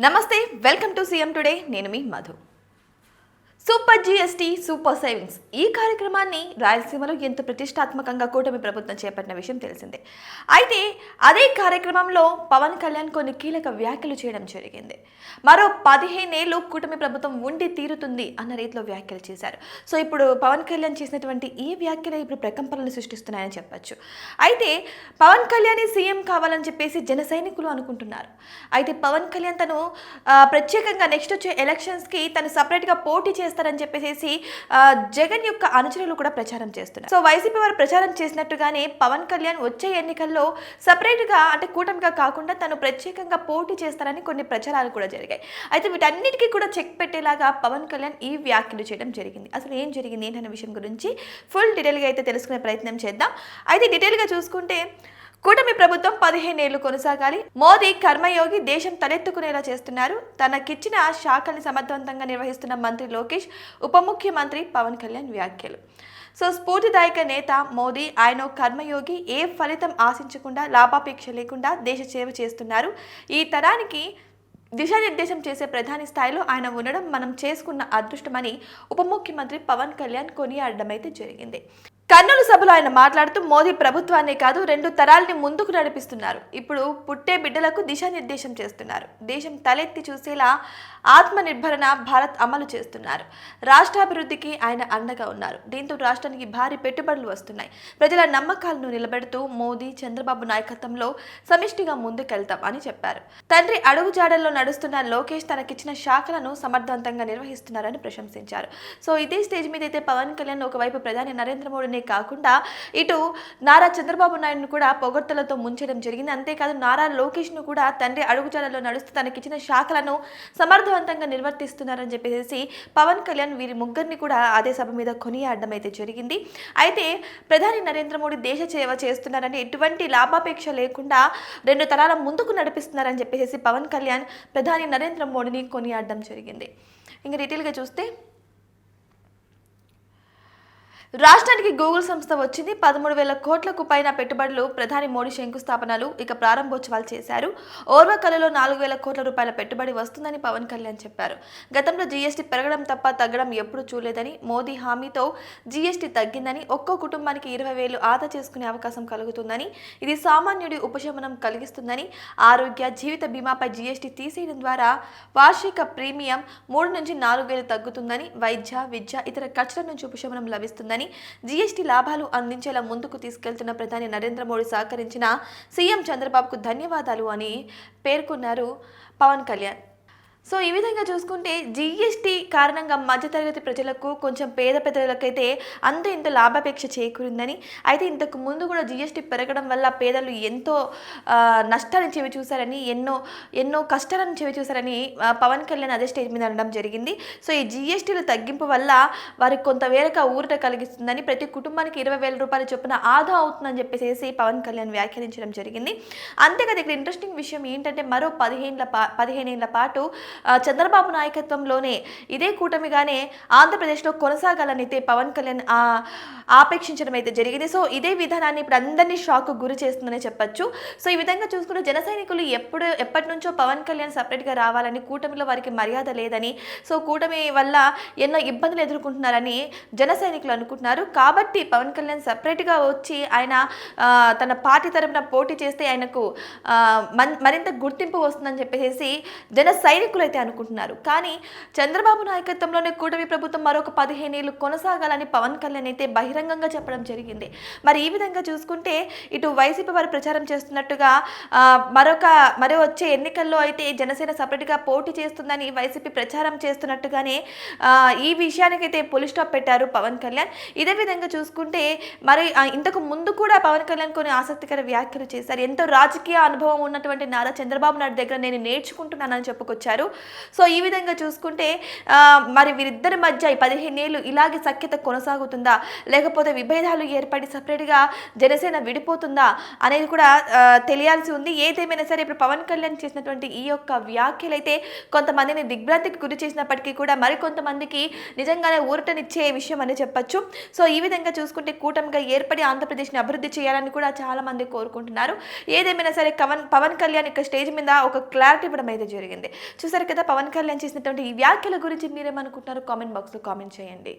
నమస్తే welcome to CM today. నేను మీ Madhu. Super GST super savings ఈ కార్యక్రమాన్ని రాయలసీమలో ఎంత ప్రతిష్టాత్మకంగా కూటమి ప్రభుత్వం చేపట్టిన విషయం తెలిసిందే. అయితే అదే కార్యక్రమంలో పవన్ కళ్యాణ్ కొన్ని కీలక వ్యాఖ్యలు చేయడం జరిగింది. మరో పదిహేనేళ్ళు కూటమి ప్రభుత్వం ఉండి తీరుతుంది అన్న రీతిలో వ్యాఖ్యలు చేశారు. సో ఇప్పుడు పవన్ కళ్యాణ్ చేసినటువంటి ఈ వ్యాఖ్యలు ఇప్పుడు ప్రకంపనలు సృష్టిస్తున్నాయని చెప్పచ్చు. అయితే పవన్ కళ్యాణ్ సీఎం కావాలని చెప్పేసి జన సైనికులు అనుకుంటున్నారు. అయితే పవన్ కళ్యాణ్ తను ప్రత్యేకంగా నెక్స్ట్ వచ్చే ఎలక్షన్స్కి తను సపరేట్గా పోటీ చేస్తారని చెప్పేసి జగన్ యొక్క అనుచరులు కూడా ప్రచారం చేస్తున్నారు. సో వైసీపీ వారు ప్రచారం చేసినట్టుగానే పవన్ కళ్యాణ్ వచ్చే ఎన్నికల్లో సపరేట్గా అంటే కూటమిగా కాకుండా తను ప్రత్యేకంగా పోటీ చేస్తారని కొన్ని ప్రచారాలు కూడా జరిగాయి. అయితే వీటన్నిటికీ కూడా చెక్ పెట్టేలాగా పవన్ కళ్యాణ్ ఈ వ్యాఖ్యలు చేయడం జరిగింది. అసలు ఏం జరిగింది ఏంటనే విషయం గురించి ఫుల్ డీటెయిల్గా అయితే తెలుసుకునే ప్రయత్నం చేద్దాం. అయితే డీటెయిల్గా చూసుకుంటే కూటమి ప్రభుత్వం పదిహేనేళ్ళు కొనసాగాలి. మోదీ కర్మయోగి దేశం తలెత్తుకునేలా చేస్తున్నారు. తనకిచ్చిన శాఖల్ని సమర్థవంతంగా నిర్వహిస్తున్న మంత్రి లోకేష్ ఉప ముఖ్యమంత్రి పవన్ కళ్యాణ్ వ్యాఖ్యలు. సో స్ఫూర్తిదాయక నేత మోదీ ఆయన కర్మయోగి ఏ ఫలితం ఆశించకుండా లాభాపేక్ష లేకుండా దేశ సేవ చేస్తున్నారు. ఈ తరానికి దిశానిర్దేశం చేసే ప్రధాని స్థాయిలో ఆయన ఉండడం మనం చేసుకున్న అదృష్టమని ఉప ముఖ్యమంత్రి పవన్ కళ్యాణ్ కొనియాడడం అయితే జరిగింది. సభలో ఆయన మాట్లాడుతూ మోదీ ప్రభుత్వాన్ని కాదు రెండు తరాల్ని ముందుకు నడిపిస్తున్నారు. ఇప్పుడు పుట్టే బిడ్డలకు దిశానిర్దేశం చేస్తున్నారు. దేశం తలెత్తి చూసేలా ఆత్మనిర్భరణ భారత్ అమలు చేస్తున్నారు. రాష్ట్రాభివృద్ధికి ఆయన అండగా ఉన్నారు. దీంతో రాష్ట్రానికి భారీ పెట్టుబడులు వస్తున్నాయి. ప్రజల నమ్మకాలను నిలబెడుతూ మోదీ చంద్రబాబు నాయకత్వంలో సమిష్టిగా ముందుకెళ్తాం అని చెప్పారు. తండ్రి అడుగుజాడల్లో నడుస్తున్న లోకేష్ తనకిచ్చిన శాఖలను సమర్థవంతంగా నిర్వహిస్తున్నారని ప్రశంసించారు. సో ఇదే స్టేజ్ మీద అయితే పవన్ కళ్యాణ్ ఒకవైపు ప్రధాని నరేంద్ర మోడీనే కాకుండా ఇటు నారా చంద్రబాబు నాయుడును కూడా పొగడ్తలతో ముంచడం జరిగింది. అంతేకాదు నారా లోకేష్ను కూడా తండ్రి అడుగుజాడల్లో నడుస్తూ తనకిచ్చిన శాఖలను సమర్థవంతంగా నిర్వర్తిస్తున్నారని చెప్పేసి పవన్ కళ్యాణ్ వీరి ముగ్గురిని కూడా అదే సభ మీద కొనియాడడం అయితే జరిగింది. అయితే ప్రధాని నరేంద్ర మోడీ దేశ సేవ చేస్తున్నారని ఎటువంటి లాభాపేక్ష లేకుండా రెండు తరాల ముందుకు నడిపిస్తున్నారని చెప్పేసి పవన్ కళ్యాణ్ ప్రధాని నరేంద్ర మోడీని కొనియాడడం జరిగింది. ఇంకా డీటెయిల్గా చూస్తే రాష్ట్రానికి గూగుల్ సంస్థ వచ్చింది. పదమూడు వేల కోట్లకు పైన పెట్టుబడులు ప్రధాని మోడీ శంకుస్థాపనలు ఇక ప్రారంభోత్సవాలు చేశారు. ఓర్వకలలో నాలుగు వేల కోట్ల రూపాయల పెట్టుబడి వస్తుందని పవన్ కళ్యాణ్ చెప్పారు. గతంలో జీఎస్టీ పెరగడం తప్ప తగ్గడం ఎప్పుడూ చూడలేదని మోదీ హామీతో జీఎస్టీ తగ్గిందని ఒక్కో కుటుంబానికి ఇరవై వేలు ఆదా చేసుకునే అవకాశం కలుగుతుందని ఇది సామాన్యుడి ఉపశమనం కలిగిస్తుందని ఆరోగ్య జీవిత బీమాపై జీఎస్టీ తీసేయడం ద్వారా వార్షిక ప్రీమియం మూడు నుంచి నాలుగు వేలు తగ్గుతుందని వైద్య విద్య ఇతర ఖర్చుల నుంచి ఉపశమనం లభిస్తుందని జీఎస్టీ లాభాలు అందించేలా ముందుకు తీసుకెళ్తున్న ప్రధాని నరేంద్ర మోడీ సహకరించిన సీఎం చంద్రబాబుకు ధన్యవాదాలు అని పేర్కొన్నారు పవన్ కళ్యాణ్. సో ఈ విధంగా చూసుకుంటే జీఎస్టీ కారణంగా మధ్యతరగతి ప్రజలకు కొంచెం పేద ప్రజలకైతే అంత ఇంత లాభాపేక్ష చేకూరిందని. అయితే ఇంతకు ముందు కూడా జీఎస్టీ పెరగడం వల్ల పేదలు ఎంతో నష్టాన్ని చెవి చూశారని ఎన్నో ఎన్నో కష్టాలను చెవి చూశారని పవన్ కళ్యాణ్ అదే స్టేజ్ మీద అనడం జరిగింది. సో ఈ జీఎస్టీల తగ్గింపు వల్ల వారికి కొంత వేరక ఊరట కలిగిస్తుందని ప్రతి కుటుంబానికి ఇరవై వేల రూపాయల చొప్పున ఆదా అవుతుందని చెప్పేసి పవన్ కళ్యాణ్ వ్యాఖ్యానించడం జరిగింది. అంతేకాదు ఇక్కడ ఇంట్రెస్టింగ్ విషయం ఏంటంటే మరో పదిహేనుల పా పదిహేనేళ్ళ పాటు చంద్రబాబు నాయకత్వంలోనే ఇదే కూటమిగానే ఆంధ్రప్రదేశ్లో కొనసాగాలని అయితే పవన్ కళ్యాణ్ ఆపేక్షించడం అయితే జరిగింది. సో ఇదే విధానాన్ని ఇప్పుడు అందరినీ షాక్ గురి చేస్తుందనే చెప్పొచ్చు. సో ఈ విధంగా చూసుకుంటే జన సైనికులు ఎప్పుడు ఎప్పటి నుంచో పవన్ కళ్యాణ్ సపరేట్గా రావాలని కూటమిలో వారికి మర్యాద లేదని సో కూటమి వల్ల ఎన్నో ఇబ్బందులు ఎదుర్కొంటున్నారని జన సైనికులు అనుకుంటున్నారు. కాబట్టి పవన్ కళ్యాణ్ సపరేట్గా వచ్చి ఆయన తన పార్టీ తరపున పోటీ చేస్తే ఆయనకు మరింత గుర్తింపు వస్తుందని చెప్పేసి జన సైనికులు అయితే అనుకుంటున్నారు. కానీ చంద్రబాబు నాయకత్వంలోనే కూటమి ప్రభుత్వం మరొక పదిహేనేళ్ళు కొనసాగాలని పవన్ కళ్యాణ్ అయితే బహిరంగంగా చెప్పడం జరిగింది. మరి ఈ విధంగా చూసుకుంటే ఇటు వైసీపీ వారు ప్రచారం చేస్తున్నట్టుగా మరొక మరో వచ్చే ఎన్నికల్లో అయితే జనసేన సపరేట్గా పోటీ చేస్తుందని వైసీపీ ప్రచారం చేస్తున్నట్టుగానే ఈ విషయానికైతే పోలీస్ స్టాప్ పెట్టారు పవన్ కళ్యాణ్. ఇదే విధంగా చూసుకుంటే మరి ఇంతకు ముందు కూడా పవన్ కళ్యాణ్ కొన్ని ఆసక్తికర వ్యాఖ్యలు చేశారు. ఎంతో రాజకీయ అనుభవం ఉన్నటువంటి నారా చంద్రబాబు నాయుడు దగ్గర నేను నేర్చుకుంటున్నానని చెప్పుకొచ్చారు. సో ఈ విధంగా చూసుకుంటే మరి వీరిద్దరి మధ్య ఈ పదిహేనేళ్ళు ఇలాగే సఖ్యత కొనసాగుతుందా? లేకపోతే విభేదాలు ఏర్పడి సపరేట్గా జనసేన విడిపోతుందా? అనేది కూడా తెలియాల్సి ఉంది. ఏదేమైనా సరే ఇప్పుడు పవన్ కళ్యాణ్ చేసినటువంటి ఈ యొక్క వ్యాఖ్యలు అయితే కొంతమందిని దిగ్భ్రాంతికి గురి చేసినప్పటికీ కూడా మరికొంతమందికి నిజంగానే ఊరటనిచ్చే విషయం అని చెప్పొచ్చు. సో ఈ విధంగా చూసుకుంటే కూటమిగా ఏర్పడి ఆంధ్రప్రదేశ్ని అభివృద్ధి చేయాలని కూడా చాలామంది కోరుకుంటున్నారు. ఏదేమైనా సరే పవన్ పవన్ కళ్యాణ్ యొక్క స్టేజ్ మీద ఒక క్లారిటీ ఇవ్వడం అయితే జరిగింది. చూసారు కదా పవన్ కళ్యాణ్ చేసినటువంటి ఈ వ్యాఖ్యల గురించి మీరేమనుకుంటున్నారు? కామెంట్ బాక్స్లో కామెంట్ చేయండి.